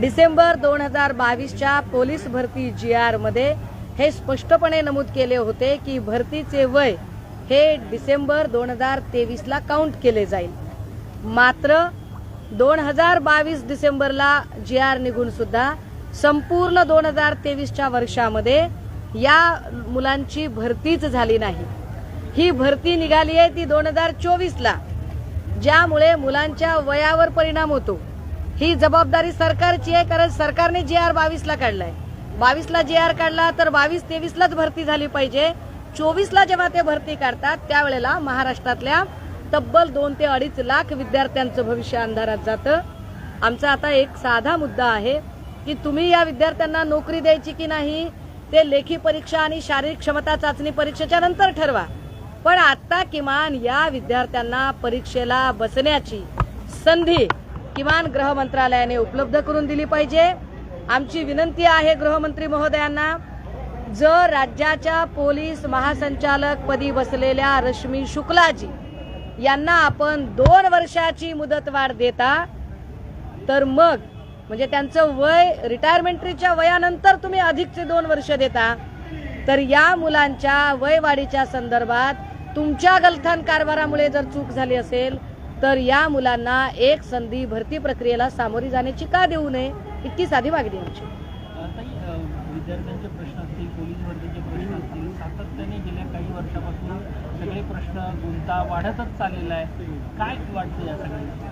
डिसेंबर दोन हजार बावीसच्या पोलीस भरती जी आरमध्ये हे स्पष्टपणे नमूद केले होते की भरतीचे वय हे डिसेंबर दोन हजार तेवीसला काउंट केले जाईल. मात्र दोन हजार बावीस डिसेंबरला जी आर निघून सुद्धा संपूर्ण दोन हजार तेवीसच्या वर्षामध्ये या मुलांची भरतीच झाली नाही. ही भरती निघाली आहे ती दोन हजार चोवीसला ज्यामुळे मुलांच्या वयावर परिणाम होतो. ही जबाबदारी सरकारची आहे कारण सरकारने जे आर बावीसला काढलाय. बावीसला जे आर काढला तर बावीस तेवीसलाच भरती झाली पाहिजे. चोवीसला जेव्हा ते भरती काढतात त्यावेळेला महाराष्ट्रातल्या तब्बल दोन ते अडीच लाख विद्यार्थ्यांचं भविष्य अंधारात जातं. आमचा आता एक साधा मुद्दा आहे की तुम्ही या विद्यार्थ्यांना नोकरी द्यायची की नाही ते लेखी परीक्षा आणि शारीरिक क्षमता चाचणी परीक्षेच्या नंतर ठरवा. पण आता किमान या विद्यार्थ्यांना परीक्षेला बसण्याची संधी किमान गृह मंत्रालयाने उपलब्ध करून दिली पाहिजे. आमची विनंती आहे गृहमंत्री महोदयांना जर राज्याच्या पोलीस महासंचालक पदी बसलेल्या रश्मी शुक्लाजी यांना आपण दोन वर्षाची मुदतवाढ देता तर मग म्हणजे त्यांचं वय रिटायरमेंटरीच्या वयानंतर तुम्ही अधिकचे दोन वर्ष देता तर या मुलांच्या वयवाढीच्या संदर्भात तुमच्या गलथान कारभारामुळे जर चूक झाली असेल तर या मुलांना एक संधी भरती प्रक्रियेला सामोरी जाण्याची का देऊ नये इतकी साधी मागणी आमची. विद्यार्थ्यांचे प्रश्न असतील पोलीस भरतीचे प्रश्न असतील सातत्याने गेल्या काही वर्षापासून सगळे प्रश्न गुंता वाढतच चाललेला आहे. काय वाटतं या सगळ्यांना?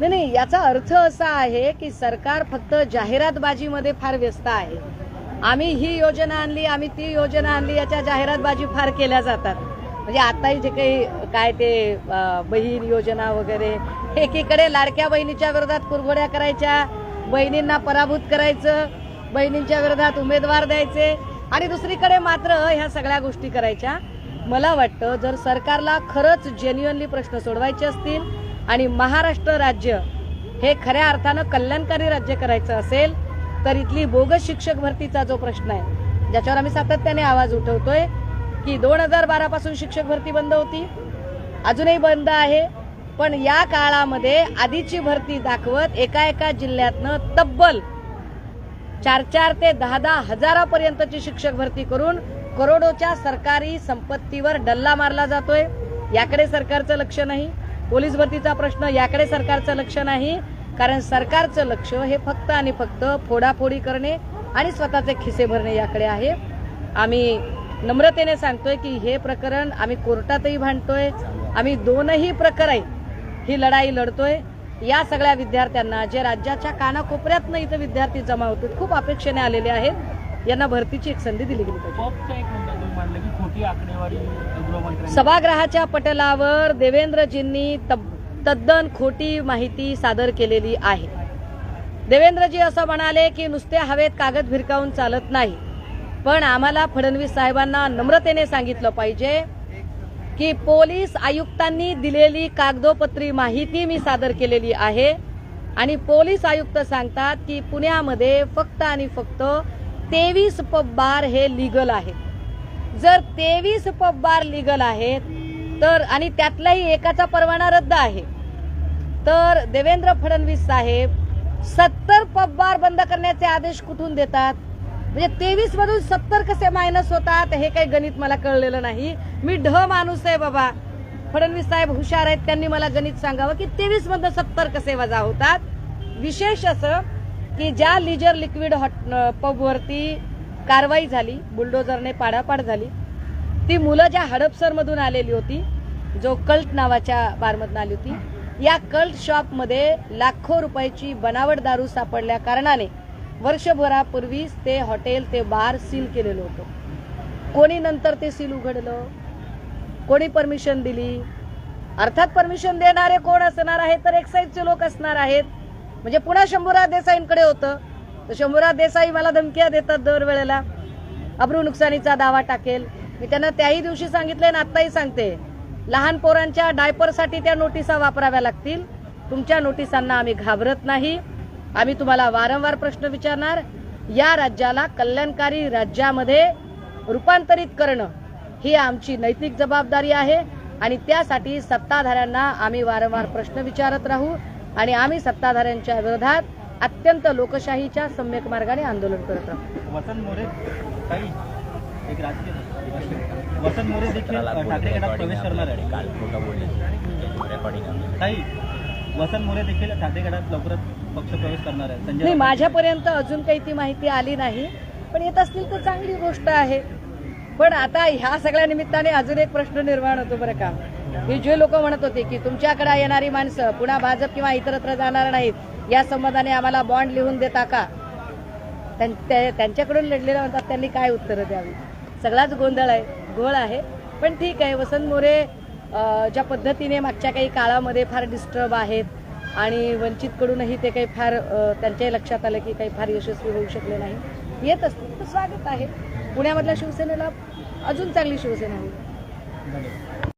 नाही नाही याचा अर्थ असा आहे की सरकार फक्त जाहिरातबाजीमध्ये फार व्यस्त आहे. आम्ही ही योजना आणली आम्ही ती योजना आणली याच्या जाहिरातबाजी फार केल्या जातात. म्हणजे आताही जे काही काय ते बहीण योजना वगैरे एकीकडे लाडक्या बहिणीच्या विरोधात कुरघोड्या करायच्या बहिणींना पराभूत करायचं बहिणींच्या विरोधात उमेदवार द्यायचे आणि दुसरीकडे मात्र ह्या सगळ्या गोष्टी करायच्या. मला वाटतं जर सरकारला खरंच जेन्युअनली प्रश्न सोडवायचे असतील आणि महाराष्ट्र राज्य हे खऱ्या अर्थानं कल्याणकारी राज्य करायचं असेल तर इथली बोगस शिक्षक भरतीचा जो प्रश्न आहे ज्याच्यावर आम्ही सातत्याने आवाज उठवतोय की दोन हजार बारा पासून शिक्षक भरती बंद होती. अजूनही बंद आहे. पण या काळामध्ये आधीची भरती दाखवत एका एका जिल्ह्यातनं तब्बल चार चार ते दहा दहा हजारापर्यंतची शिक्षक भरती करून करोडोच्या सरकारी संपत्तीवर डल्ला मारला जातोय. याकडे सरकारचं लक्ष नाही. पोलीस भरतीचा प्रश्न याकडे सरकारचं लक्ष नाही. कारण सरकारचं लक्ष हे फक्त आणि फक्त फोडाफोडी करणे आणि स्वतःचे खिसे भरणे याकडे आहे. आम्ही नम्रतेने सांगतोय की हे प्रकरण आम्ही कोर्टातही भांडतोय. आम्ही दोनही प्रकरण ही लढाई लढतोय. या सगळ्या विद्यार्थ्यांना जे राज्याच्या कानाकोपऱ्यातनं इथं विद्यार्थी जमा होतात खूप अपेक्षेने आलेले आहेत. यांना भरतीची एक संधी दिली गेली पाहिजे. सभागृहाच्या पटलावर देवेंद्रजींनी तद्दन खोटी माहिती सादर केलेली आहे. देवेंद्रजी असं म्हणाले की नुसते हवेत कागद भिरकावून चालत नाही. पण आम्हाला फडणवीस साहेबांना नम्रतेने सांगितलं पाहिजे की पोलीस आयुक्तांनी दिलेली कागदोपत्री माहिती मी सादर केलेली आहे. आणि पोलीस आयुक्त सांगतात की पुण्यामध्ये फक्त आणि फक्त तेवीस पब बार हे लिगल आहेत. जर तेवीस पब बार लिगल आहेत तर आणि त्यातलाही एकाचा परवाना रद्द आहे तर देवेंद्र फडणवीस साहेब सत्तर पब बार बंद करण्याचे आदेश कुठून देतात? म्हणजे तेवीस मधून सत्तर कसे मायनस होतात हे काही गणित मला कळलेलं नाही. मी ढ माणूस आहे बाबा. फडणवीस साहेब हुशार आहेत त्यांनी मला गणित सांगावं की तेवीस मधून सत्तर कसे वजा होतात? विशेष असं की ज्या लिजर लिक्विड हॉट पबवरती कारवाई झाली बुलडोजरने पाडापाड झाली ती मुलं ज्या हडपसर मधून आलेली होती जो कल्ट नावाच्या बारमधून आली होती या कल्ट शॉपमध्ये लाखो रुपयाची बनावट दारू सापडल्या कारणाने वर्षभरापूर्वीच ते हॉटेल ते बार सील केलेलं होतं. कोणी नंतर ते सील उघडलं? कोणी परमिशन दिली? अर्थात परमिशन देणारे कोण असणार आहेत? तर एक्साईजचे लोक असणार आहेत. म्हणजे पुन्हा शंभूराज देसाईंकडे होतं. तर शंभूराज देसाई मला धमक्या देतात दरवेळेला. अब्रू नुकसानीचा दावा टाकेल. मी त्यांना त्याही दिवशी सांगितले आणि आत्ताही सांगते. लहान पोरांच्या डायपरसाठी त्या नोटिसा वापराव्या लागतील. तुमच्या नोटिसांना आम्ही घाबरत नाही. आम्ही तुम्हाला वारंवार प्रश्न विचारणार या राज्याला कल्याणकारी राज्यामध्ये रूपांतरित करणं ही आमची नैतिक जबाबदारी आहे आणि त्यासाठी सत्ताधाऱ्यांना आम्ही वारंवार प्रश्न विचारत राहू आणि आम्ही सत्ताधाऱ्यांच्या विरोधात अत्यंत लोकशाहीच्या सम्यक मार्गाने आंदोलन करत राहू. वसंत मोरे एक राजकीय. वसंत मोरे देखील ठाकरे गटात प्रवेश करणार आहे काल खोटं बोलले. रेकॉर्डिंग काही वसंत मोरे देखील ठाकरे गटात लवकरच पक्ष प्रवेश करणार आहे संजय नाही माझ्यापर्यंत अजून काही ती माहिती आली नाही पण येत असतील तर चांगली गोष्ट आहे. पण आता ह्या सगळ्या निमित्ताने अजून एक प्रश्न निर्माण होतो बरं का. की जे लोक म्हणत होते की तुमच्याकडे येणारी माणसं पुन्हा भाजप किंवा इतरत्र जाणार नाहीत या संबंधाने आम्हाला बॉन्ड लिहून देता का? त्यां- त्या- त्यांच्याकडून लढलेल्या म्हणतात त्यांनी काय उत्तरं द्यावी? सगळाच गोंधळ आहे घोळ आहे. पण ठीक आहे वसंत मोरे ज्या पद्धतीने मागच्या काही काळामध्ये फार डिस्टर्ब आहेत आणि वंचितकडूनही ते काही फार त्यांच्याही लक्षात आलं की काही फार यशस्वी होऊ शकले नाही. येत असतील तर स्वागत आहे. पुण्यामधल्या शिवसेनेला अजून चांगली शिवसेना होईल.